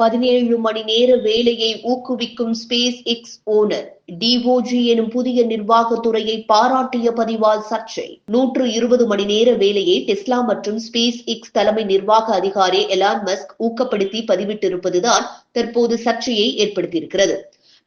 பதினேழு மணி நேர வேலையை ஊக்குவிக்கும் ஸ்பேஸ் எக்ஸ் ஓனர் டிஓஜி எனும் புதிய நிர்வாகத்துறையை பாராட்டிய பதிவால் சர்ச்சை. நூற்று இருபது மணி நேர வேலையை டெஸ்லா மற்றும் ஸ்பேஸ் எக்ஸ் தலைமை நிர்வாக அதிகாரி எலான் மஸ்க் ஊக்கப்படுத்தி பதிவிட்டிருப்பதுதான் தற்போது சர்ச்சையை ஏற்படுத்தியிருக்கிறது.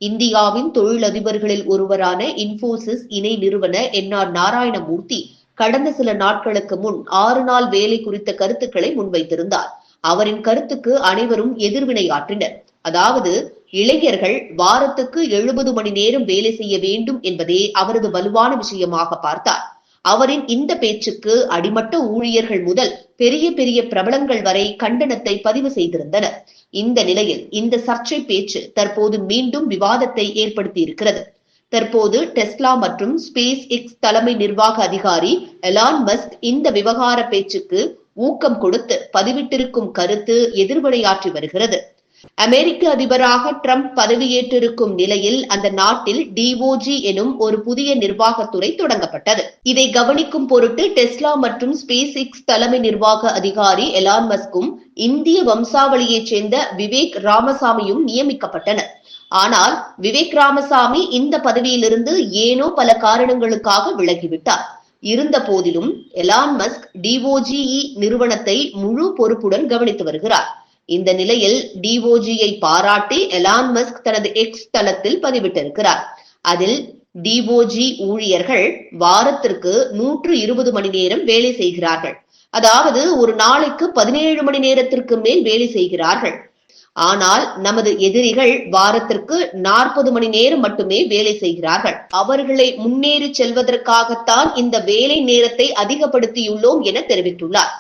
இந்தியாவின் தொழிலதிபர்களில் ஒருவரான இன்போசிஸ் இணை நிறுவன என் ஆர் நாராயணமூர்த்தி கடந்த சில நாட்களுக்கு முன் ஆறு நாள் வேலை குறித்த கருத்துக்களை முன்வைத்திருந்தார். அவரின் கருத்துக்கு அனைவரும் எதிர்வினையாற்றினர் அதாவது இளைஞர்கள் வாரத்துக்கு எழுபது மணி நேரம் வேலை செய்ய வேண்டும் என்பதே அவரது வலுவான விஷயமாக பார்த்தார். அவரின் இந்த பேச்சுக்கு அடிமட்ட ஊழியர்கள் முதல் பெரிய பெரிய பிரபலங்கள் வரை கண்டனத்தை பதிவு செய்திருந்தனர். இந்த நிலையில் இந்த சர்ச்சை பேச்சு தற்போது மீண்டும் விவாதத்தை ஏற்படுத்தி இருக்கிறது தற்போது டெஸ்லா மற்றும் ஸ்பேஸ் எக்ஸ் தலைமை நிர்வாக அதிகாரி எலான் மஸ்க் இந்த விவகார பேச்சுக்கு ஊக்கம் கொடுத்து பதிவிட்டிருக்கும் கருத்து எதிர்வினையாற்றி வருகிறது. அமெரிக்க அதிபராக ட்ரம்ப் பதவியேற்றிருக்கும் நிலையில் அந்த நாட்டில் டிஓஜி எனும் ஒரு புதிய நிர்வாகத்துறை தொடங்கப்பட்டது. இதை கவனிக்கும் பொருட்டு டெஸ்லா மற்றும் ஸ்பேஸ் எக்ஸ் தலைமை நிர்வாக அதிகாரி எலான் மஸ்கும் இந்திய வம்சாவளியைச் சேர்ந்த விவேக் ராமசாமியும் நியமிக்கப்பட்டனர். ஆனால் விவேக் ராமசாமி இந்த பதவியிலிருந்து ஏனோ பல காரணங்களுக்காக விலகிவிட்டார். இருந்த போதிலும் எலான் மஸ்க் டிஓஜிஇ நிறுவனத்தை முழு பொறுப்புடன் கவனித்து வருகிறார். இந்த நிலையில் டிஓஜியை பாராட்டி எலான் மஸ்க் தனது எக்ஸ் தளத்தில் பதிவிட்டிருக்கிறார். அதில் டிஓஜி ஊழியர்கள் வாரத்திற்கு நூற்று இருபது மணி நேரம் வேலை செய்கிறார்கள். அதாவது ஒரு நாளைக்கு பதினேழு மணி நேரத்திற்கு மேல் வேலை செய்கிறார்கள். ஆனால் நமது எதிரிகள் வாரத்திற்கு நாற்பது மணி நேரம் மட்டுமே வேலை செய்கிறார்கள். அவர்களை முன்னேறி செல்வதற்காகத்தான் இந்த வேலை நேரத்தை அதிகப்படுத்தியுள்ளோம் என தெரிவித்துள்ளார்.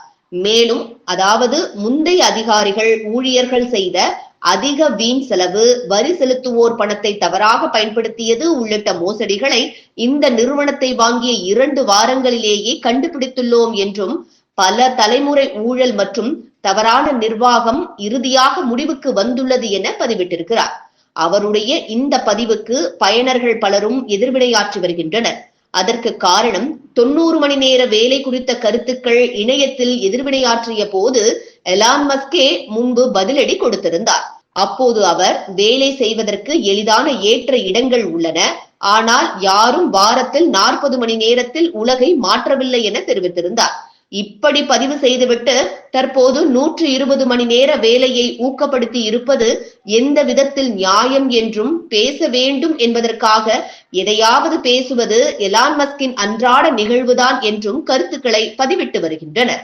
மேலும் அதாவது முந்தைய அதிகாரிகள் ஊழியர்கள் செய்த அதிக வீண் செலவு வரி செலுத்துவோர் பணத்தை தவறாக பயன்படுத்தியது உள்ளிட்ட மோசடிகளை இந்த நிறுவனத்தை வாங்கிய இரண்டு வாரங்களிலேயே கண்டுபிடித்துள்ளோம் என்றும் பல தலைமுறை ஊழல் மற்றும் தவறான நிர்வாகம் இறுதியாக முடிவுக்கு வந்துள்ளது என பதிவிட்டிருக்கிறார். அவருடைய இந்த பதிவுக்கு பயனர்கள் பலரும் எதிர்வினையாற்றி வருகின்றனர். அதற்கு காரணம் தொண்ணூறு மணி நேர வேலை குறித்த கருத்துக்கள் இணையத்தில் எதிர்வினையாற்றிய போது எலான் மஸ்கே முன்பு பதிலடி கொடுத்திருந்தார். அப்போது அவர் வேலை செய்வதற்கு எளிதான ஏற்ற இடங்கள் உள்ளன. ஆனால் யாரும் வாரத்தில் நாற்பது மணி நேரத்தில் உலகை மாற்றவில்லை என தெரிவித்திருந்தார். இப்படி பதிவு செய்துவிட்டு தற்போது நூற்று இருபது மணி நேர வேலையை ஊக்கப்படுத்தி இருப்பது எந்த விதத்தில் நியாயம் என்றும் பேச வேண்டும் என்பதற்காக எதையாவது பேசுவது எலான் மஸ்கின் அன்றாட நிகழ்வுதான் என்றும் கருத்துக்களை பதிவிட்டு வருகின்றனர்.